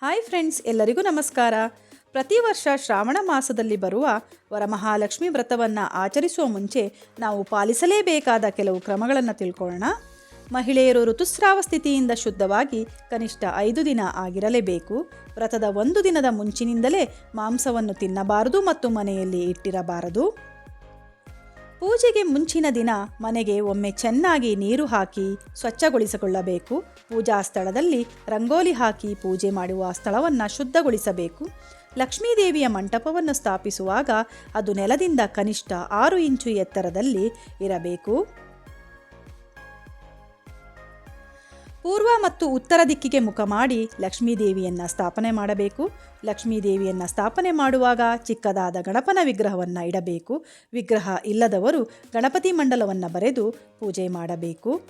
Hi friends, ಎಲ್ಲರಿಗೂ ನಮಸ್ಕಾರ. ಪ್ರತಿ ವರ್ಷ ಶ್ರಾವಣ ಮಾಸದಲ್ಲಿ ಬರುವ ವರಮಹಾಲಕ್ಷ್ಮಿ ವ್ರತವನ್ನು ಆಚರಿಸುವ ಮುಂಚೆ ನಾವು ಪಾಲಿಸಲೇಬೇಕಾದ ಕೆಲವು ಕ್ರಮಗಳನ್ನು ತಿಳ್ಕೊಳ್ಳೋಣ. ಮಹಿಳೆಯರು ಋತುಸ್ರಾವ ಸ್ಥಿತಿಯಿಂದ ಶುದ್ಧವಾಗಿ ಕನಿಷ್ಠ ಐದು ದಿನ ಆಗಿರಲೇಬೇಕು. ವ್ರತದ ಒಂದು ದಿನದ ಮುಂಚಿನಿಂದಲೇ ಮಾಂಸವನ್ನು ತಿನ್ನಬಾರದು ಮತ್ತು ಮನೆಯಲ್ಲಿ ಇಟ್ಟಿರಬಾರದು. ಪೂಜೆಗೆ ಮುಂಚಿನ ದಿನ ಮನೆಗೆ ಒಮ್ಮೆ ಚೆನ್ನಾಗಿ ನೀರು ಹಾಕಿ ಸ್ವಚ್ಛಗೊಳಿಸಿಕೊಳ್ಳಬೇಕು. ಪೂಜಾ ಸ್ಥಳದಲ್ಲಿ ರಂಗೋಲಿ ಹಾಕಿ ಪೂಜೆ ಮಾಡುವ ಸ್ಥಳವನ್ನು ಶುದ್ಧಗೊಳಿಸಬೇಕು. ಲಕ್ಷ್ಮೀದೇವಿಯ ಮಂಟಪವನ್ನು ಸ್ಥಾಪಿಸುವಾಗ ಅದು ನೆಲದಿಂದ ಕನಿಷ್ಠ ಆರು ಇಂಚು ಎತ್ತರದಲ್ಲಿ ಇರಬೇಕು. ಪೂರ್ವ ಮತ್ತು ಉತ್ತರ ದಿಕ್ಕಿಗೆ ಮುಖ ಮಾಡಿ ಲಕ್ಷ್ಮೀದೇವಿಯನ್ನು ಸ್ಥಾಪನೆ ಮಾಡಬೇಕು. ಲಕ್ಷ್ಮೀದೇವಿಯನ್ನು ಸ್ಥಾಪನೆ ಮಾಡುವಾಗ ಚಿಕ್ಕದಾದ ಗಣಪನ ವಿಗ್ರಹವನ್ನು ಇಡಬೇಕು. ವಿಗ್ರಹ ಇಲ್ಲದವರು ಗಣಪತಿ ಮಂಡಲವನ್ನು ಬರೆದು ಪೂಜೆ ಮಾಡಬೇಕು.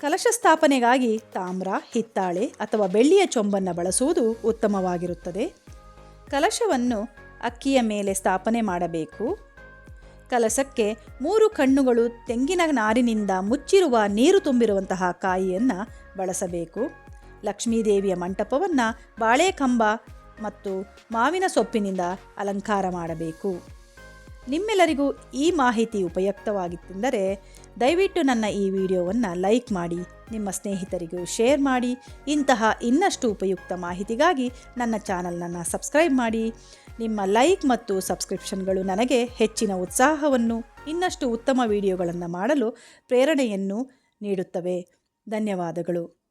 ಕಲಶ ಸ್ಥಾಪನೆಗಾಗಿ ತಾಮ್ರ, ಹಿತ್ತಾಳೆ ಅಥವಾ ಬೆಳ್ಳಿಯ ಚೊಂಬನ್ನು ಬಳಸುವುದು ಉತ್ತಮವಾಗಿರುತ್ತದೆ. ಕಲಶವನ್ನು ಅಕ್ಕಿಯ ಮೇಲೆ ಸ್ಥಾಪನೆ ಮಾಡಬೇಕು. ಕಲಸಕ್ಕೆ ಮೂರು ಕಣ್ಣುಗಳು ತೆಂಗಿನ ನಾರಿನಿಂದ ಮುಚ್ಚಿರುವ ನೀರು ತುಂಬಿರುವಂತಹ ಕಾಯಿಯನ್ನು ಬಳಸಬೇಕು. ಲಕ್ಷ್ಮೀದೇವಿಯ ಮಂಟಪವನ್ನು ಬಾಳೆಕಂಬ ಮತ್ತು ಮಾವಿನ ಸೊಪ್ಪಿನಿಂದ ಅಲಂಕಾರ ಮಾಡಬೇಕು. ನಿಮ್ಮೆಲ್ಲರಿಗೂ ಈ ಮಾಹಿತಿ ಉಪಯುಕ್ತವಾಗಿತ್ತೆಂದರೆ ದಯವಿಟ್ಟು ನನ್ನ ಈ ವಿಡಿಯೋವನ್ನು ಲೈಕ್ ಮಾಡಿ, ನಿಮ್ಮ ಸ್ನೇಹಿತರಿಗೂ ಶೇರ್ ಮಾಡಿ, ಇಂತಹ ಇನ್ನಷ್ಟು ಉಪಯುಕ್ತ ಮಾಹಿತಿಗಾಗಿ ನನ್ನ ಚಾನಲ್ನನ್ನು ಸಬ್ಸ್ಕ್ರೈಬ್ ಮಾಡಿ. ನಿಮ್ಮ ಲೈಕ್ ಮತ್ತು ಸಬ್ಸ್ಕ್ರಿಪ್ಷನ್ಗಳು ನನಗೆ ಹೆಚ್ಚಿನ ಉತ್ಸಾಹವನ್ನು ಇನ್ನಷ್ಟು ಉತ್ತಮ ವಿಡಿಯೋಗಳನ್ನು ಮಾಡಲು ಪ್ರೇರಣೆಯನ್ನು ನೀಡುತ್ತವೆ. ಧನ್ಯವಾದಗಳು.